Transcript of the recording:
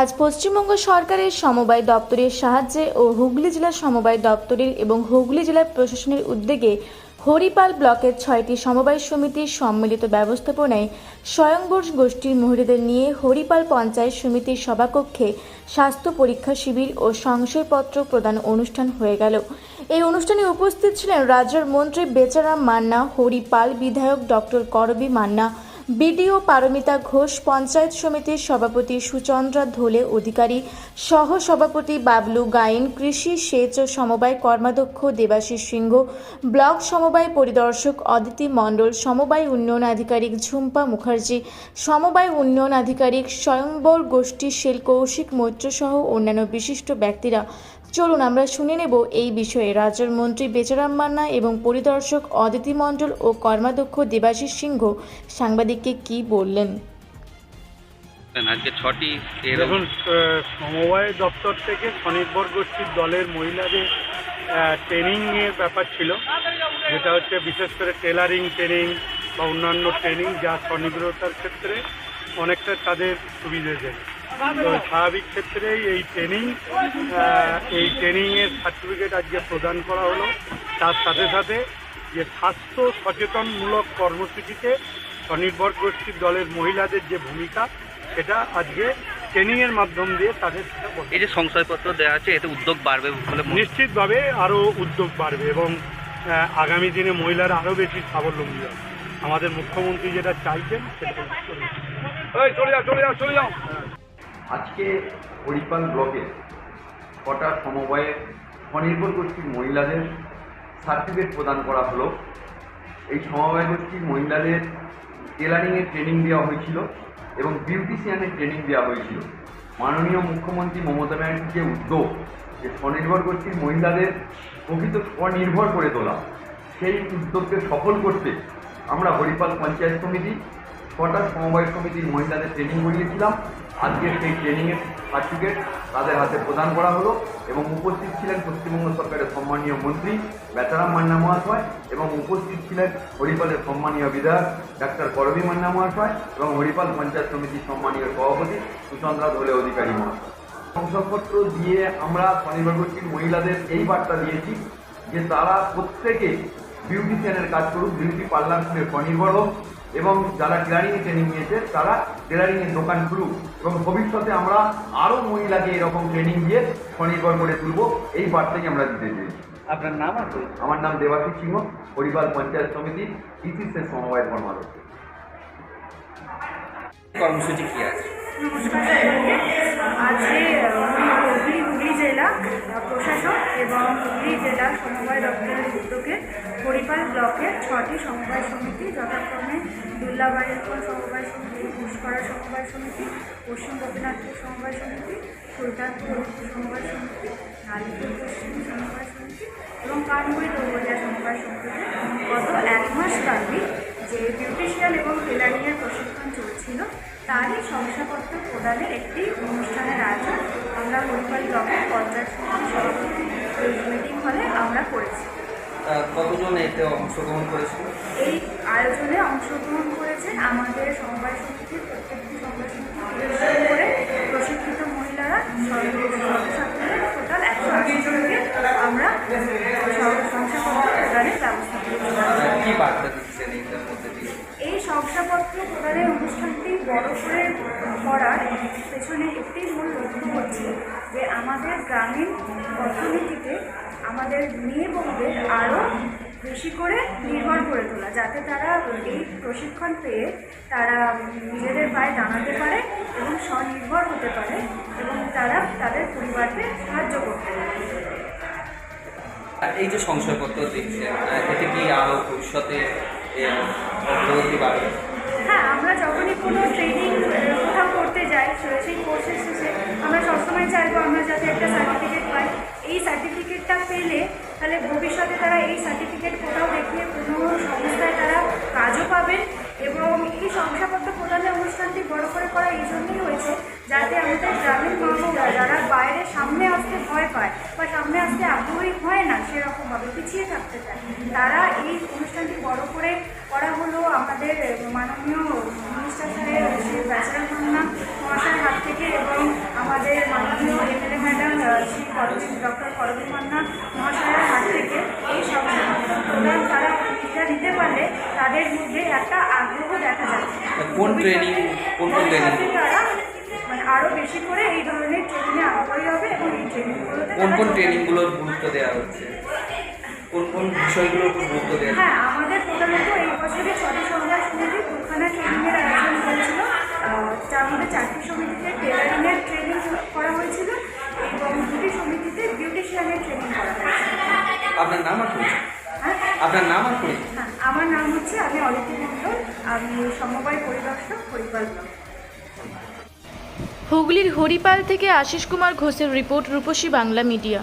আজ পশ্চিমবঙ্গ সরকারের সমবায় দপ্তরের সাহায্যে ও হুগলি জেলা সমবায় দপ্তরের এবং হুগলি জেলা প্রশাসনের উদ্যোগে হরিপাল ব্লকের ছয়টি সমবায় সমিতির সম্মিলিত ব্যবস্থাপনায় স্বয়ংবর গোষ্ঠীর মহিলাদের নিয়ে হরিপাল পঞ্চায়েত সমিতির সভাকক্ষে স্বাস্থ্য পরীক্ষা শিবির ও সংশয়পত্র প্রদান অনুষ্ঠান হয়ে গেল। এই অনুষ্ঠানে উপস্থিত ছিলেন রাজ্যের মন্ত্রী বেচারাম মান্না, হরিপাল বিধায়ক ডক্টর করবী মান্না বিডিও পারমিতা ঘোষ, পঞ্চায়েত সমিতির সভাপতি সুচন্দ্রা ধোলে, অধিকারী সহ সভাপতি বাবলু গায়েন কৃষি সেচ ও সমবায় কর্মাধ্যক্ষ দেবাশিস সিংহ, ব্লক সমবায় পরিদর্শক অদিতি মণ্ডল, সমবায় উন্নয়ন আধিকারিক ঝুম্পা মুখার্জি, সমবায় উন্নয়ন আধিকারিক স্বয়ংবর গোষ্ঠী সেল কৌশিক মৈত্র সহ অন্যান্য বিশিষ্ট ব্যক্তিরা চলুন আমরা শুনে নেব এই বিষয়ে। রাজ্যের মন্ত্রী বেচারাম মান্না এবং পরিদর্শক অদিতি মণ্ডল ও কর্মাধ্যক্ষ দেবাশিস সিংহ সাংবাদিককে কি বললেন? আজকে ছটি দেখুন সমবায় দপ্তর থেকে স্বনির্ভর গোষ্ঠীর দলের মহিলাদের ট্রেনিং এর ব্যাপার ছিল। যেটা হচ্ছে বিশেষ করে টেলারিং ট্রেনিং বা অন্যান্য ট্রেনিং যা স্বনির্ভরতার ক্ষেত্রে অনেকটা তাদের সুবিধে দেবে। তো স্বাভাবিক ক্ষেত্রেই এই ট্রেনিং এই ট্রেনিংয়ের সার্টিফিকেট আজকে প্রদান করা হলো। তার সাথে সাথে যে স্বাস্থ্য সচেতনমূলক কর্মসূচিতে স্বনির্ভর গোষ্ঠীর দলের মহিলাদের যে ভূমিকা সেটা আজকে ট্রেনিংয়ের মাধ্যম দিয়ে তাদের। এই যে সংশয়পত্র দেওয়া আছে এতে উদ্যোগ বাড়বে বলে নিশ্চিতভাবে আরও উদ্যোগ বাড়বে এবং আগামী দিনে মহিলারা আরও বেশি স্বাবলম্বী হবে। আমাদের মুখ্যমন্ত্রী যেটা চাইছেন সেটা চলে যাও চলে যাও চলে যাও। আজকে হরিপাল ব্লকে কটা সমবায়ে স্বনির্ভর গোষ্ঠীর মহিলাদের সার্টিফিকেট প্রদান করা হলো। এই সমবায় গোষ্ঠীর মহিলাদের টেলারিংয়ের ট্রেনিং দেওয়া হয়েছিল এবং বিউটিশিয়ানের ট্রেনিং দেওয়া হয়েছিল। মাননীয় মুখ্যমন্ত্রী মমতা ব্যানার্জির যে উদ্যোগ যে স্বনির্ভর গোষ্ঠীর মহিলাদের প্রকৃত স্বনির্ভর করে তোলা। সেই উদ্যোগকে সফল করতে আমরা হরিপাল পঞ্চায়েত সমিতি ছটা সমবায় সমিতির মহিলাদের ট্রেনিং করিয়েছিলাম আজকে সেই ট্রেনিংয়ের সার্টিফিকেট তাদের হাতে প্রদান করা হলো এবং উপস্থিত ছিলেন পশ্চিমবঙ্গ সরকারের সম্মানীয় মন্ত্রী বেচারাম মান্না মহাশয় এবং উপস্থিত ছিলেন হরিপালের সম্মানীয় বিধায়ক ডাক্তার করবী মান্না মহাশয় এবং হরিপাল পঞ্চায়েত সমিতির সম্মানীয় সভাপতি সুচন্দ্রা ধোলে অধিকারী মহাশয়। শংসাপত্র দিয়ে আমরা স্বনির্ভর গোষ্ঠীর মহিলাদের এই বার্তা দিয়েছি যে তারা প্রত্যেকে বিউটিশিয়ানের কাজ করুক বিউটি পার্লার খুলে স্বনির্ভর হোক এবং যারা টেলারিংয়ে ট্রেনিং নিয়েছে তারা টেলারিংয়ের দোকান খুলুক এবং ভবিষ্যতে আমরা আরও মহিলাকে এরকম ট্রেনিং দিয়ে স্বনির্ভর করে তুলব এই বার্তাই আমরা দিতে চাই আপনার নাম আছে আমার নাম দেবাশিস সিংহ পরিবার পঞ্চায়েত সমিতি সে সমবায় কর্মাধ্যক্ষ। কর্মসূচি কি আছে? আজকে হুগলি জেলা প্রশাসন এবং হুগলি জেলা সমবায় দপ্তরের উদ্যোগে হরিপাল ব্লকের ছটি সমবায় সমিতি যথাক্রমে দুল্লাবাড়িরপুর সমবায় সমিতি ঘুষপাড়া সমবায় সমিতি, পশ্চিম গোপীনাথপুর সমবায় সমিতি সুলতানপুর সমবায় সমিতি আলিপুর পশ্চিম সমবায় সমিতি এবং কানগুড়ি দৌড়িয়া সমবায় সমিতিতে গত এক মাস ব্যাপী যে বিউটিশিয়ান এবং টেলারিংয়ের প্রশিক্ষণ চলছিল, তারই শংসাপত্র প্রদানের একটি অনুষ্ঠানের আয়োজন আমরা হরিপাল ব্লকের পঞ্চায়েত সভাপতি মিটিং হলে আমরা করেছি। কতজন এতে অংশগ্রহণ করেছিল? এই আয়োজনে অংশগ্রহণ করেছেন আমাদের সমবায় সমিতির প্রত্যেকটি সমবায় সমিতি করে প্রশিক্ষিত মহিলারা ছাত্রছাত্রীরা টোটাল একশো আশি জনকে আমরা শংসাপত্র প্রদানের ব্যবস্থা করেছি। বার্তা দিচ্ছেন এইটার মধ্যে দিয়ে? এই শংসাপত্র প্রদানের অনুষ্ঠানটি বড় করে করার পেছনে একটি মূল লক্ষ্য হচ্ছে যে আমাদের গ্রামীণ অর্থনীতিতে আমাদের মেয়ে বউদের আরও বেশি করে নির্ভর করে তোলা যাতে তারা এই প্রশিক্ষণ পেয়ে তারা নিজেদের পায়ে দাঁড়াতে পারে এবং স্বনির্ভর হতে পারে এবং তারা তাদের পরিবারকে সাহায্য করতে পারে। আর এই যে সংশয়পত্র দিচ্ছেন আহ, এতে কি আরও ভবিষ্যতে অগ্রগতি বাড়বে? হ্যাঁ আমরা যখনই কোনো ট্রেনিং কোথাও করতে যাই সেই কোর্সের শেষে আমরা সবসময় চাইব আমরা যাতে একটা সার্টিফিকেট পাই। সার্টিফিকেটটা পেলে তাহলে ভবিষ্যতে তারা এই সার্টিফিকেট কোথাও দেখিয়ে কোনো সংস্থায় তারা কাজও পাবেন এবং এই শংসাপত্র প্রদানের অনুষ্ঠানটি বড় করে করা এই জন্যই হয়েছে যাতে আমাদের গ্রামীণ মানুষরা যারা বাইরে সামনে আসতে ভয় পায় বা সামনে আসতে আগ্রহী হয় না সেরকমভাবে পিছিয়ে থাকতে চায়, তারা এই অনুষ্ঠানটি বড় করে করা হলো আমাদের মাননীয় মিনিস্টার সাহেব ব্যাচেলার পরবীর ডক্টর পরবীর মান্না মহাশয়ের হাত থেকে এই সব প্রদান তারা টিকা নিতে পারলে তাদের মধ্যে একটা আগ্রহ দেখা যাচ্ছে। কোন ট্রেনিং কোন ট্রেনিং তারা মানে আরও বেশি করে এই ধরনের ট্রেনিংয়ে আগ্রহী হবে এবং এই ট্রেনিংগুলোতে কোন কোন ট্রেনিংগুলোর গুরুত্ব দেওয়া হচ্ছে? কোন কোন গুরুত্ব দেওয়া হ্যাঁ আমাদের প্রধানত এই বছরে ছটি সন্ধ্যা সমিতি দুখানা ট্রেনিংয়ের আয়োজন হয়েছিল যার মধ্যে চাকরি সমিতিতে টেলারিংয়ের ট্রেনিং করা হয়েছিল। দুটি বিউটিশিয়ানের ট্রেনিং করা হয়েছিল আপনার নাম আর পরিচয়? হ্যাঁ? আপনার নাম আর পরিচয়? আমার নাম হচ্ছে আমি অদিতি মণ্ডল আমি সমবায় পরিদর্শক হরিপাল হুগলির হরিপাল থেকে আশিস কুমার ঘোষের রিপোর্ট রূপসী বাংলা মিডিয়া।